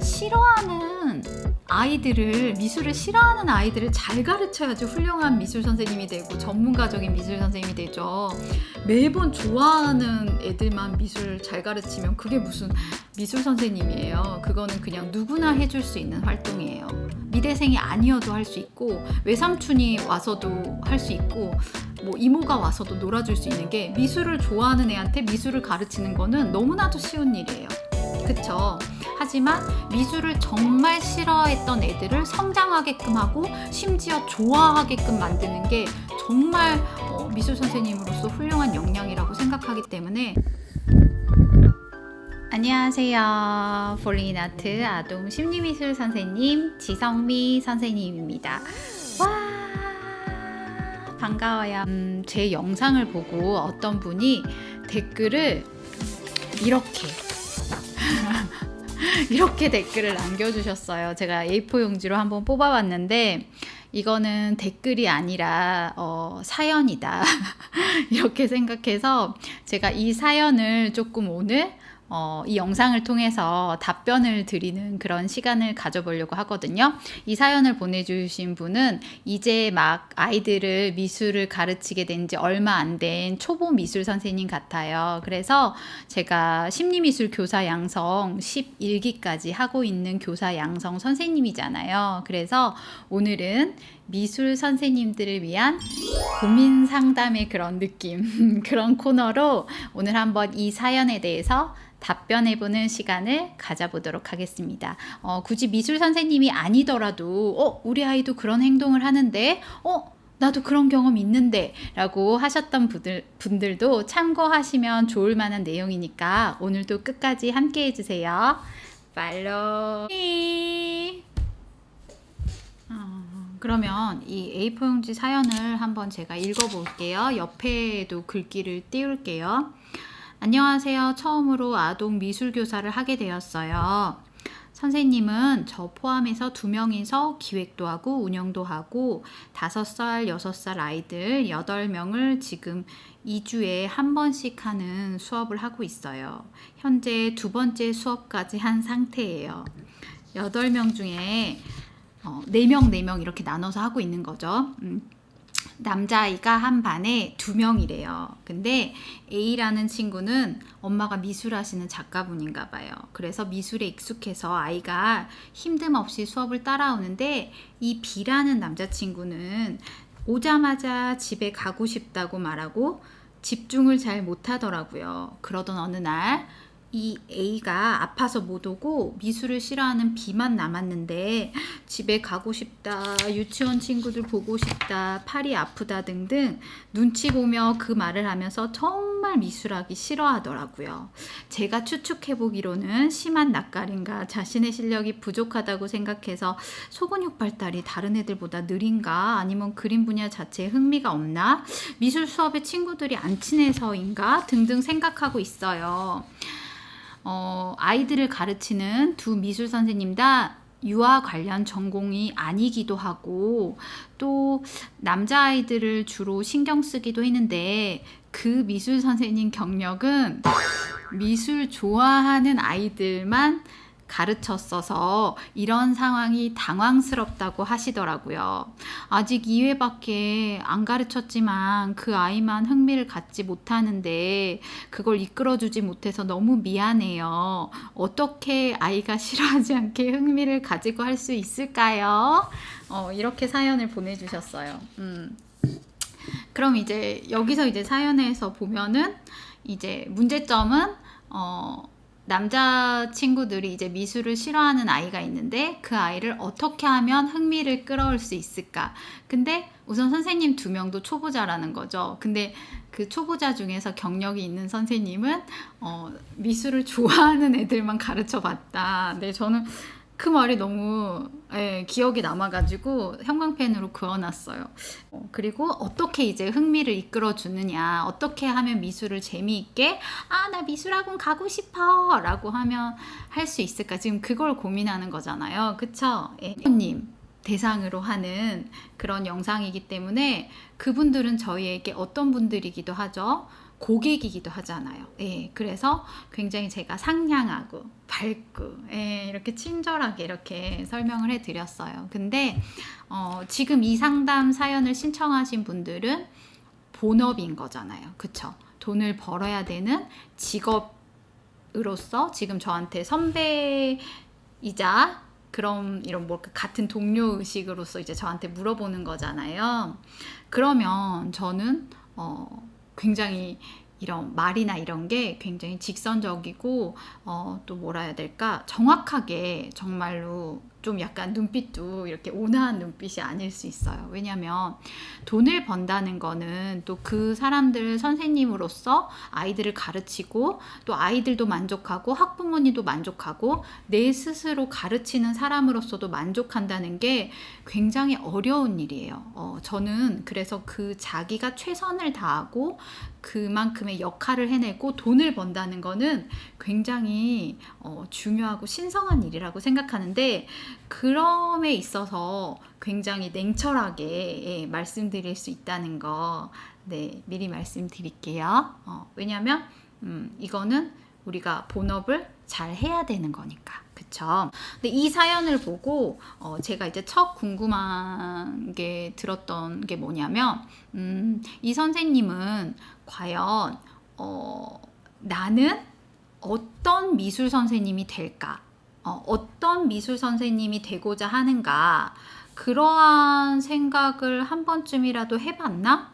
싫어하는 아이들을 미술을 싫어하는 아이들을 잘 가르쳐야지 훌륭한 미술 선생님이 되고 전문가적인 미술 선생님이 되죠. 매번 좋아하는 애들만 미술을 잘 가르치면 그게 무슨 미술 선생님이에요. 그거는 그냥 누구나 해줄 수 있는 활동이에요. 미대생이 아니어도 할 수 있고 외삼촌이 와서도 할 수 있고 뭐 이모가 와서도 놀아줄 수 있는 게 미술을 좋아하는 애한테 미술을 가르치는 거는 너무나도 쉬운 일이에요. 그쵸? 하지만 미술을 정말 싫어했던 애들을 성장하게끔 하고 심지어 좋아하게끔 만드는 게 정말 어, 미술 선생님으로서 훌륭한 역량이라고 생각하기 때문에 안녕하세요. 폴리나트 아동 심리미술 선생님 지성미 선생님입니다. 와 반가워요. 음, 제 영상을 보고 어떤 분이 댓글을 이렇게 이렇게 댓글을 남겨주셨어요. 제가 A4 용지로 한번 뽑아봤는데 이거는 댓글이 아니라 어, 사연이다 이렇게 생각해서 제가 이 사연을 조금 오늘 어, 이 영상을 통해서 답변을 드리는 그런 시간을 가져보려고 하거든요. 이 사연을 보내주신 분은 이제 막 아이들을 미술을 가르치게 된 지 얼마 안 된 초보 미술 선생님 같아요. 그래서 제가 심리미술 교사 양성 11기까지 하고 있는 교사 양성 선생님이잖아요. 그래서 오늘은 미술 선생님들을 위한 고민 상담의 그런 느낌, 그런 코너로 오늘 한번 이 사연에 대해서 답변해보는 시간을 가져보도록 하겠습니다. 어, 굳이 미술 선생님이 아니더라도, 어, 우리 아이도 그런 행동을 하는데, 어, 나도 그런 경험 있는데 라고 하셨던 분들, 분들도 참고하시면 좋을 만한 내용이니까 오늘도 끝까지 함께 해주세요. 팔로우. 어, 그러면 이 A4 용지 사연을 한번 제가 읽어볼게요. 옆에도 글귀를 띄울게요. 안녕하세요. 처음으로 아동 미술 교사를 하게 되었어요. 선생님은 저 포함해서 두 명이서 기획도 하고 운영도 하고 다섯 살, 여섯 살 아이들 여덟 명을 지금 2주에 한 번씩 하는 수업을 하고 있어요. 현재 두 번째 수업까지 한 상태예요. 여덟 명 중에 어, 4명, 4명 이렇게 나눠서 하고 있는 거죠. 음. 남자아이가 한 반에 두 명이래요. 근데 A라는 친구는 엄마가 미술하시는 작가분인가 봐요. 그래서 미술에 익숙해서 아이가 힘듦 없이 수업을 따라오는데 이 B라는 남자친구는 오자마자 집에 가고 싶다고 말하고 집중을 잘 못하더라고요. 그러던 어느 날 이 A가 아파서 못 오고 미술을 싫어하는 B만 남았는데 집에 가고 싶다, 유치원 친구들 보고 싶다, 팔이 아프다 등등 눈치 보며 그 말을 하면서 정말 미술하기 싫어하더라고요. 제가 추측해 보기로는 심한 낯가림과 자신의 실력이 부족하다고 생각해서 소근육 발달이 다른 애들보다 느린가 아니면 그림 분야 자체에 흥미가 없나 미술 수업에 친구들이 안 친해서인가 등등 생각하고 있어요. 어, 아이들을 가르치는 두 미술 선생님 다 유아 관련 전공이 아니기도 하고 또 남자아이들을 주로 신경 쓰기도 했는데 그 미술 선생님 경력은 미술 좋아하는 아이들만 가르쳤어서 이런 상황이 당황스럽다고 하시더라고요. 아직 2회밖에 안 가르쳤지만 그 아이만 흥미를 갖지 못하는데 그걸 이끌어주지 못해서 너무 미안해요. 어떻게 아이가 싫어하지 않게 흥미를 가지고 할 수 있을까요? 어, 이렇게 사연을 보내주셨어요. 음. 그럼 이제 여기서 이제 사연에서 보면은 이제 문제점은 어, 남자 친구들이 이제 미술을 싫어하는 아이가 있는데 그 아이를 어떻게 하면 흥미를 끌어올 수 있을까? 근데 우선 선생님 두 명도 초보자라는 거죠. 근데 그 초보자 중에서 경력이 있는 선생님은 어, 미술을 좋아하는 애들만 가르쳐 봤다. 네, 저는 그 말이 너무 예, 기억이 남아가지고 형광펜으로 그어놨어요. 어, 그리고 어떻게 이제 흥미를 이끌어 주느냐, 어떻게 하면 미술을 재미있게 아 나 미술학원 가고 싶어라고 하면 할 수 있을까? 지금 그걸 고민하는 거잖아요, 그쵸? 예, 님 대상으로 하는 그런 영상이기 때문에 그분들은 저희에게 어떤 분들이기도 하죠. 고객이기도 하잖아요. 예, 그래서 굉장히 제가 상냥하고 밝고 예, 이렇게 친절하게 이렇게 설명을 해드렸어요. 근데 어, 지금 이 상담 사연을 신청하신 분들은 본업인 거잖아요. 그쵸? 돈을 벌어야 되는 직업으로서 지금 저한테 선배이자 그런 이런 뭐 같은 동료 의식으로서 이제 저한테 물어보는 거잖아요. 그러면 저는 어 굉장히 이런 말이나 이런 게 굉장히 직선적이고 어, 또 뭐라 해야 될까? 정확하게 정말로 좀 약간 눈빛도 이렇게 온화한 눈빛이 아닐 수 있어요. 왜냐하면 돈을 번다는 거는 또 그 사람들 선생님으로서 아이들을 가르치고 또 아이들도 만족하고 학부모님도 만족하고 내 스스로 가르치는 사람으로서도 만족한다는 게 굉장히 어려운 일이에요. 어, 저는 그래서 그 자기가 최선을 다하고 그만큼의 역할을 해내고 돈을 번다는 거는 굉장히 어, 중요하고 신성한 일이라고 생각하는데 그럼에 있어서 굉장히 냉철하게 예, 말씀드릴 수 있다는 거 네, 미리 말씀드릴게요. 어, 왜냐하면 음, 이거는 우리가 본업을 잘 해야 되는 거니까. 그쵸? 근데 이 사연을 보고 어, 제가 이제 첫 궁금한 게 들었던 게 뭐냐면 음, 이 선생님은 과연 어, 나는 어떤 미술 선생님이 될까? 어, 어떤 미술 선생님이 되고자 하는가? 그러한 생각을 한 번쯤이라도 해봤나?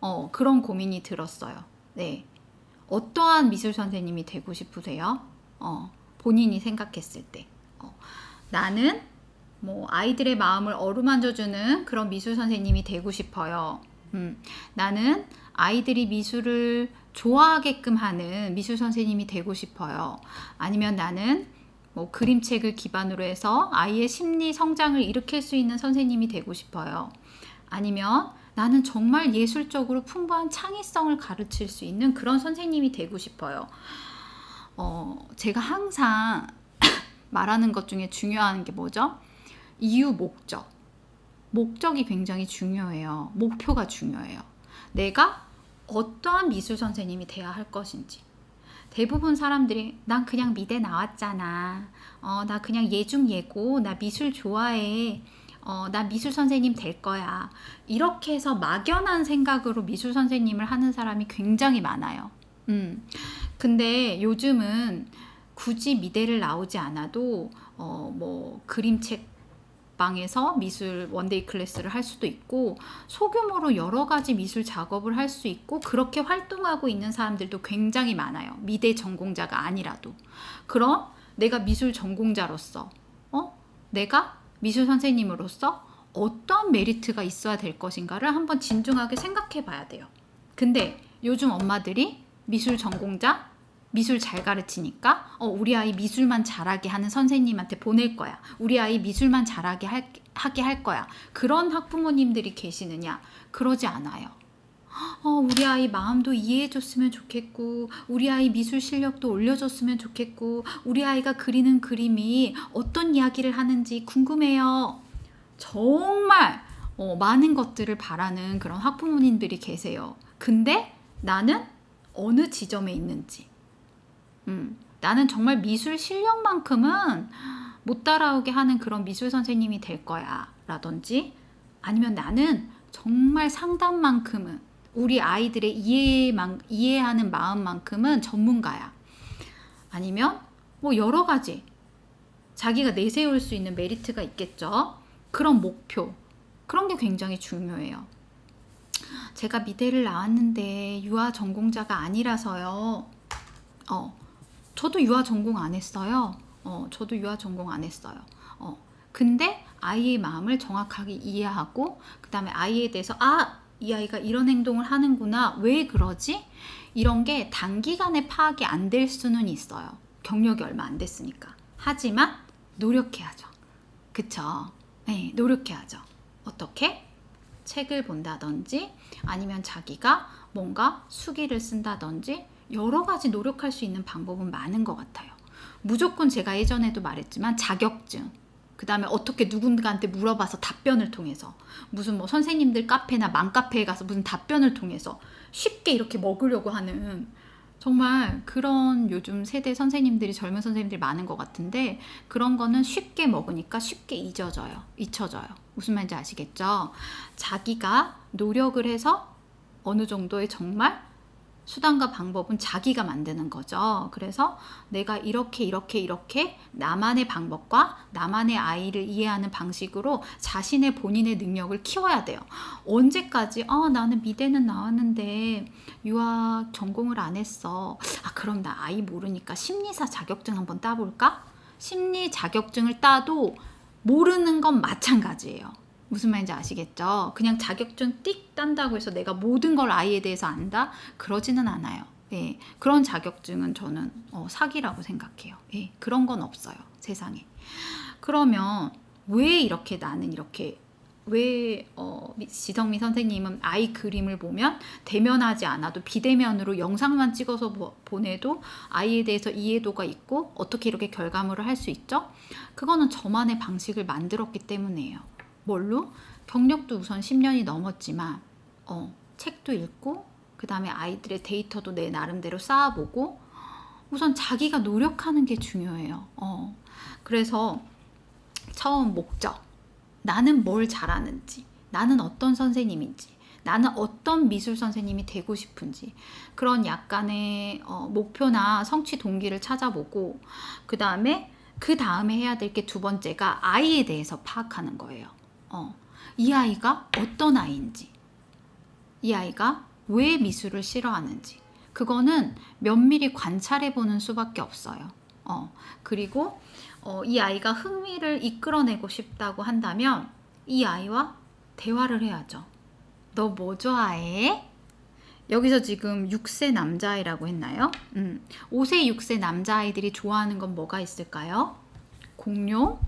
어, 그런 고민이 들었어요. 네. 어떠한 미술 선생님이 되고 싶으세요? 어, 본인이 생각했을 때. 어, 나는 뭐 아이들의 마음을 어루만져주는 그런 미술 선생님이 되고 싶어요. 음, 나는 아이들이 미술을 좋아하게끔 하는 미술 선생님이 되고 싶어요. 아니면 나는 뭐 그림책을 기반으로 해서 아이의 심리 성장을 일으킬 수 있는 선생님이 되고 싶어요. 아니면 나는 정말 예술적으로 풍부한 창의성을 가르칠 수 있는 그런 선생님이 되고 싶어요. 어, 제가 항상 말하는 것 중에 중요한 게 뭐죠? 이유, 목적. 목적이 굉장히 중요해요. 목표가 중요해요. 내가 어떠한 미술 선생님이 돼야 할 것인지. 대부분 사람들이 난 그냥 미대 나왔잖아. 어, 나 그냥 예중 예고. 나 미술 좋아해. 어, 나 미술 선생님 될 거야. 이렇게 해서 막연한 생각으로 미술 선생님을 하는 사람이 굉장히 많아요. 음. 근데 요즘은 굳이 미대를 나오지 않아도 어, 뭐 그림책 방에서 미술 원데이 클래스를 할 수도 있고 소규모로 여러 가지 미술 작업을 할 수 있고 그렇게 활동하고 있는 사람들도 굉장히 많아요. 미대 전공자가 아니라도. 그럼 내가 미술 전공자로서 어? 내가 미술 선생님으로서 어떤 메리트가 있어야 될 것인가를 한번 진중하게 생각해 봐야 돼요. 근데 요즘 엄마들이 미술 전공자 미술 잘 가르치니까 어, 우리 아이 미술만 잘하게 하는 선생님한테 보낼 거야. 우리 아이 미술만 잘하게 할, 하게 할 거야. 그런 학부모님들이 계시느냐? 그러지 않아요. 어, 우리 아이 마음도 이해해줬으면 좋겠고, 우리 아이 미술 실력도 올려줬으면 좋겠고, 우리 아이가 그리는 그림이 어떤 이야기를 하는지 궁금해요. 정말 어, 많은 것들을 바라는 그런 학부모님들이 계세요. 근데 나는 어느 지점에 있는지, 음, 나는 정말 미술 실력만큼은 못 따라오게 하는 그런 미술 선생님이 될 거야. 라든지 아니면 나는 정말 상담만큼은 우리 아이들의 이해만, 이해하는 마음만큼은 전문가야. 아니면 뭐 여러 가지 자기가 내세울 수 있는 메리트가 있겠죠. 그런 목표. 그런 게 굉장히 중요해요. 제가 미대를 나왔는데 유아 전공자가 아니라서요. 어, 저도 유아 전공 안 했어요. 어, 저도 유아 전공 안 했어요. 어, 근데 아이의 마음을 정확하게 이해하고, 그 다음에 아이에 대해서, 아, 이 아이가 이런 행동을 하는구나. 왜 그러지? 이런 게 단기간에 파악이 안 될 수는 있어요. 경력이 얼마 안 됐으니까. 하지만 노력해야죠. 그쵸? 네, 노력해야죠. 어떻게? 책을 본다든지 아니면 자기가 뭔가 수기를 쓴다든지 여러 가지 노력할 수 있는 방법은 많은 것 같아요. 무조건 제가 예전에도 말했지만 자격증, 그 다음에 어떻게 누군가한테 물어봐서 답변을 통해서 무슨 뭐 선생님들 카페나 맘카페에 가서 무슨 답변을 통해서 쉽게 이렇게 먹으려고 하는 정말 그런 요즘 세대 선생님들이 젊은 선생님들이 많은 것 같은데 그런 거는 쉽게 먹으니까 쉽게 잊어져요. 잊혀져요. 무슨 말인지 아시겠죠? 자기가 노력을 해서 어느 정도의 정말 수단과 방법은 자기가 만드는 거죠. 그래서 내가 이렇게 이렇게 이렇게 나만의 방법과 나만의 아이를 이해하는 방식으로 자신의 본인의 능력을 키워야 돼요. 언제까지 아 나는 미대는 나왔는데 유학 전공을 안 했어. 아 그럼 나 아이 모르니까 심리사 자격증 한번 따볼까? 심리 자격증을 따도 모르는 건 마찬가지예요. 무슨 말인지 아시겠죠? 그냥 자격증 띡 딴다고 해서 내가 모든 걸 아이에 대해서 안다? 그러지는 않아요. 예, 그런 자격증은 저는 어, 사기라고 생각해요. 예, 그런 건 없어요. 세상에. 그러면 왜 이렇게 나는 이렇게 왜 어, 미- 지성미 선생님은 아이 그림을 보면 대면하지 않아도 비대면으로 영상만 찍어서 보- 보내도 아이에 대해서 이해도가 있고 어떻게 이렇게 결과물을 할 수 있죠? 그거는 저만의 방식을 만들었기 때문이에요. 뭘로? 경력도 우선 10년이 넘었지만 어, 책도 읽고 그 다음에 아이들의 데이터도 내 나름대로 쌓아보고 우선 자기가 노력하는 게 중요해요. 어, 그래서 처음 목적 나는 뭘 잘하는지 나는 어떤 선생님인지 나는 어떤 미술 선생님이 되고 싶은지 그런 약간의 어, 목표나 성취 동기를 찾아보고 그 다음에 그 다음에 해야 될 게 두 번째가 아이에 대해서 파악하는 거예요. 어, 이 아이가 어떤 아이인지, 이 아이가 왜 미술을 싫어하는지, 그거는 면밀히 관찰해 보는 수밖에 없어요. 어, 그리고 어, 이 아이가 흥미를 이끌어내고 싶다고 한다면 이 아이와 대화를 해야죠. 너 뭐 좋아해? 여기서 지금 6세 남자아이라고 했나요? 음, 5세, 6세 남자아이들이 좋아하는 건 뭐가 있을까요? 공룡,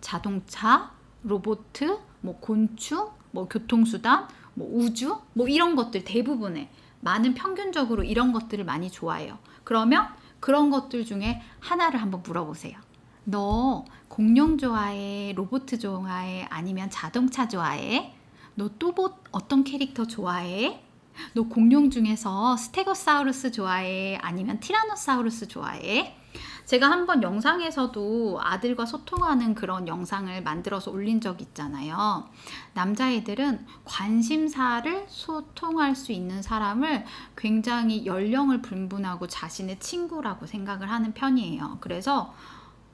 자동차, 로보트, 뭐 곤충, 뭐 교통수단, 뭐 우주, 뭐 이런 것들 대부분의 많은 평균적으로 이런 것들을 많이 좋아해요. 그러면 그런 것들 중에 하나를 한번 물어보세요. 너 공룡 좋아해? 로보트 좋아해? 아니면 자동차 좋아해? 너또뭐 어떤 캐릭터 좋아해? 너 공룡 중에서 스테고사우루스 좋아해? 아니면 티라노사우루스 좋아해? 제가 한번 영상에서도 아들과 소통하는 그런 영상을 만들어서 올린 적 있잖아요. 남자애들은 관심사를 소통할 수 있는 사람을 굉장히 연령을 분분하고 자신의 친구라고 생각을 하는 편이에요. 그래서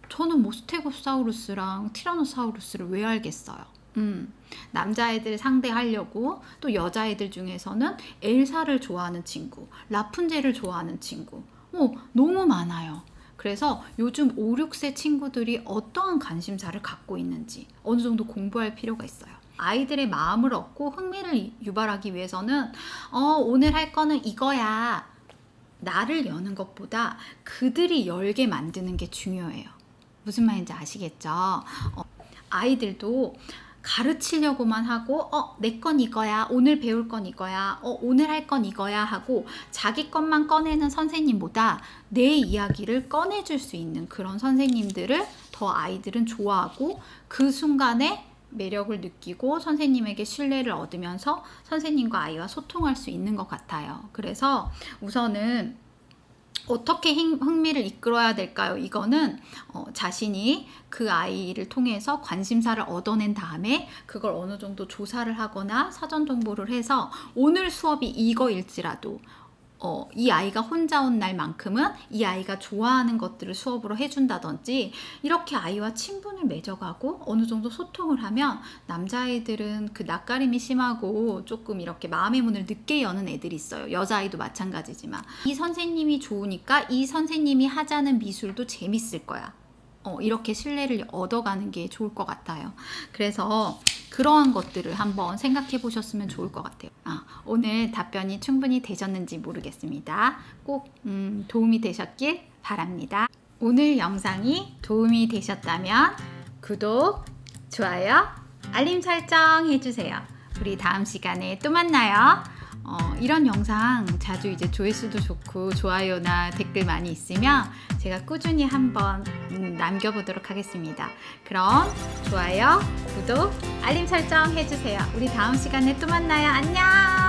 저는 뭐 스테고사우루스랑 티라노사우루스를 왜 알겠어요? 음, 남자애들 상대하려고 또 여자애들 중에서는 엘사를 좋아하는 친구, 라푼젤을 좋아하는 친구, 뭐 너무 많아요. 그래서 요즘 5, 6세 친구들이 어떠한 관심사를 갖고 있는지 어느 정도 공부할 필요가 있어요. 아이들의 마음을 얻고 흥미를 유발하기 위해서는 어, 오늘 할 거는 이거야. 나를 여는 것보다 그들이 열게 만드는 게 중요해요. 무슨 말인지 아시겠죠? 어, 아이들도 가르치려고만 하고 어 내 건 이거야 오늘 배울 건 이거야 어 오늘 할 건 이거야 하고 자기 것만 꺼내는 선생님보다 내 이야기를 꺼내 줄 수 있는 그런 선생님들을 더 아이들은 좋아하고 그 순간에 매력을 느끼고 선생님에게 신뢰를 얻으면서 선생님과 아이와 소통할 수 있는 것 같아요. 그래서 우선은 어떻게 흥- 흥미를 이끌어야 될까요? 이거는 어, 자신이 그 아이를 통해서 관심사를 얻어낸 다음에 그걸 어느 정도 조사를 하거나 사전 정보를 해서 오늘 수업이 이거일지라도 어, 이 아이가 혼자 온 날만큼은 이 아이가 좋아하는 것들을 수업으로 해준다든지 이렇게 아이와 친분을 맺어가고 어느 정도 소통을 하면 남자아이들은 그 낯가림이 심하고 조금 이렇게 마음의 문을 늦게 여는 애들이 있어요. 여자아이도 마찬가지지만 이 선생님이 좋으니까 이 선생님이 하자는 미술도 재밌을 거야. 어, 이렇게 신뢰를 얻어가는 게 좋을 것 같아요. 그래서 그러한 것들을 한번 생각해 보셨으면 좋을 것 같아요. 아, 오늘 답변이 충분히 되셨는지 모르겠습니다. 꼭 음, 도움이 되셨길 바랍니다. 오늘 영상이 도움이 되셨다면 구독, 좋아요, 알림 설정 해주세요. 우리 다음 시간에 또 만나요. 어, 이런 영상 자주 이제 조회수도 좋고 좋아요나 댓글 많이 있으면 제가 꾸준히 한번 음, 남겨보도록 하겠습니다. 그럼 좋아요, 구독, 알림 설정 해주세요. 우리 다음 시간에 또 만나요. 안녕!